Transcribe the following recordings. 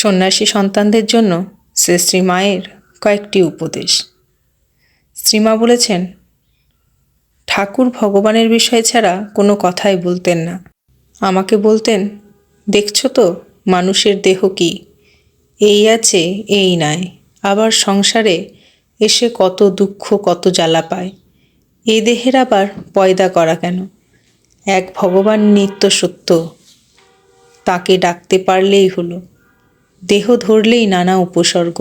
সন্ন্যাসী সন্তানদের জন্য শ্রী শ্রীমায়ের কয়েকটি উপদেশ। শ্রীমা বলেছেন, ঠাকুর ভগবানের বিষয় ছাড়া কোনো কথাই বলতেন না। আমাকে বলতেন, দেখছ তো, মানুষের দেহ কি? এই আছে, এই নাই। আবার সংসারে এসে কত দুঃখ, কত জ্বালা পায়। এ দেহের আবার পয়দা করা কেন? এক ভগবান নিত্য সত্য। তাকে ডাকতে পারলেই হলো। দেহ ধরলেই নানা উপসর্গ।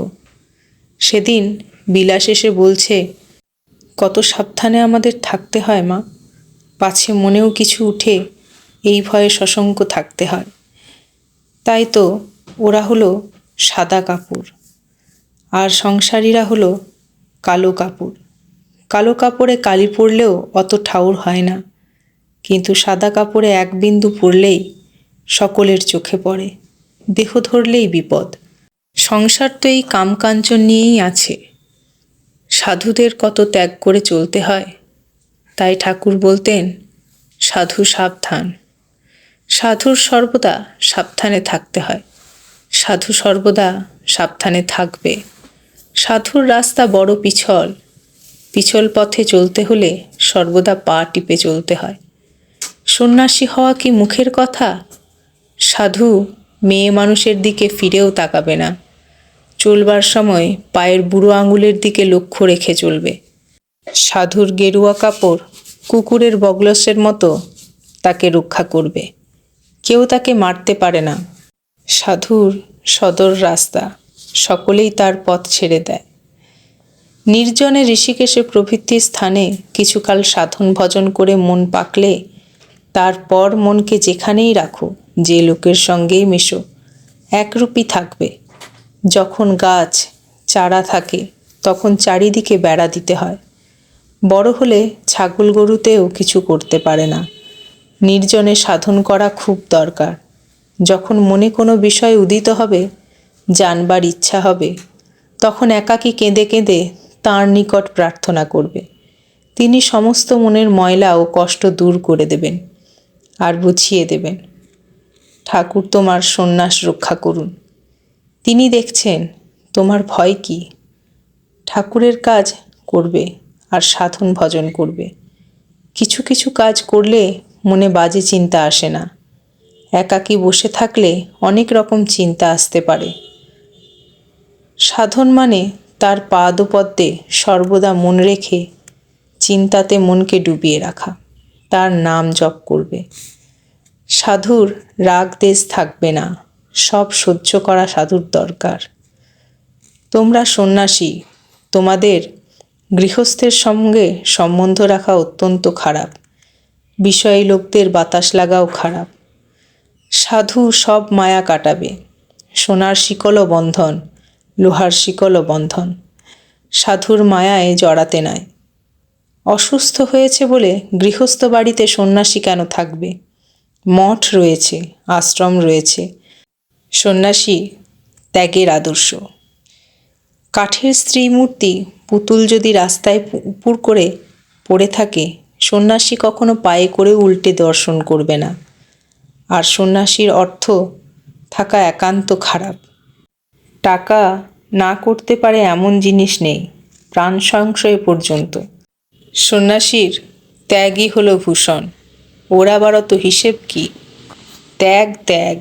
সেদিন বিলাস এসে বলছে, কত সাবধানে আমাদের থাকতে হয়, মা। পাছে মনেও কিছু উঠে এই ভয়ে সশঙ্ক থাকতে হয়। তাই তো ওরা হলো সাদা কাপড়, আর সংসারীরা হলো কালো কাপড়। কালো কাপড়ে কালি পড়লেও অত ঠাউর হয় না, কিন্তু সাদা কাপড়ে এক বিন্দু পড়লেই সকলের চোখে পড়ে। দেহ ধরলেই বিপদ। সংসার তো এই কামকাঞ্চন নিয়েই আছে। সাধুদের কত ত্যাগ করে চলতে হয়। তাই ঠাকুর বলতেন, সাধু সাবধান। সাধুর সর্বদা সাবধানে থাকতে হয়। সাধু সর্বদা সাবধানে থাকবে। সাধুর রাস্তা বড় পিছল। পিছল পথে চলতে হলে সর্বদা পা টিপে চলতে হয়। সন্ন্যাসী হওয়া কি মুখের কথা? সাধু মেয়ে মানুষের দিকে ফিরেও তাকাবে না। চলবার সময় পায়ের বুড়ো আঙুলের দিকে লক্ষ্য রেখে চলবে। সাধুর গেরুয়া কাপড় কুকুরের বগলসের মতো তাকে রক্ষা করবে। কেউ তাকে মারতে পারে না। সাধুর সদর রাস্তা সকলেই তার পথ ছেড়ে দেয়। নির্জনে ঋষিকেশে প্রভৃতি স্থানে কিছুকাল সাধন ভজন করে মন পাকলে তারপর মনকে যেখানেই রাখো যে লোকের সঙ্গেই মেশো একরূপই থাকবে। যখন গাছ চারা থাকে, তখন চারিদিকে বেড়া দিতে হয়। বড় হলে ছাগল গরুতেও কিছু করতে পারে না। নির্জনে সাধন করা খুব দরকার। যখন মনে কোনো বিষয় উদিত হবে, জানবার ইচ্ছা হবে, তখন একাকী কেঁদে কেঁদে তাঁর নিকট প্রার্থনা করবে। তিনি সমস্ত মনের ময়লা ও কষ্ট দূর করে দেবেন আর বুঝিয়ে দেবেন। ঠাকুর তোমার সন্ন্যাস রক্ষা করুন। তিনি দেখছেন, তোমার ভয় কি? ঠাকুরের কাজ করবে আর সাধন ভজন করবে। কিছু কিছু কাজ করলে মনে বাজে চিন্তা আসে না। একাকী বসে থাকলে অনেক রকম চিন্তা আসতে পারে। সাধন মানে তার পাদপদ্মে সর্বদা মন রেখে চিন্তাতে মনকে ডুবিয়ে রাখা। তার নাম জপ করবে। সাধুর রাগ দেশ থাকবে না, সব সহ্য করা সাধুর দরকার। তোমরা সন্ন্যাসী, তোমাদের গৃহস্থের সঙ্গে সম্বন্ধ রাখা অত্যন্ত খারাপ, বিষয়ী লোকদের বাতাস লাগাও খারাপ। সাধু সব মায়া কাটাবে, সোনার শিকলও বন্ধন, লোহার শিকলও বন্ধন, সাধুর মায়ায় জড়াতে নাই। অসুস্থ হয়েছে বলে গৃহস্থ বাড়িতে সন্ন্যাসী কেন থাকবে? মঠ রয়েছে, আশ্রম রয়েছে। সন্ন্যাসী, ত্যাগের আদর্শ। কাঠের স্ত্রী মূর্তি পুতুল যদি রাস্তায় উপুর করে পড়ে থাকে, সন্ন্যাসী কখনো পায়ে করে উল্টে দর্শন করবে না। আর সন্ন্যাসীর অর্থ থাকা একান্ত খারাপ। টাকা না করতে পারে এমন জিনিস নেই, প্রাণ সংশয় পর্যন্ত। সন্ন্যাসীর ত্যাগই হলো ভূষণ। ওরা আবার হিসেব কি? ত্যাগ ত্যাগ।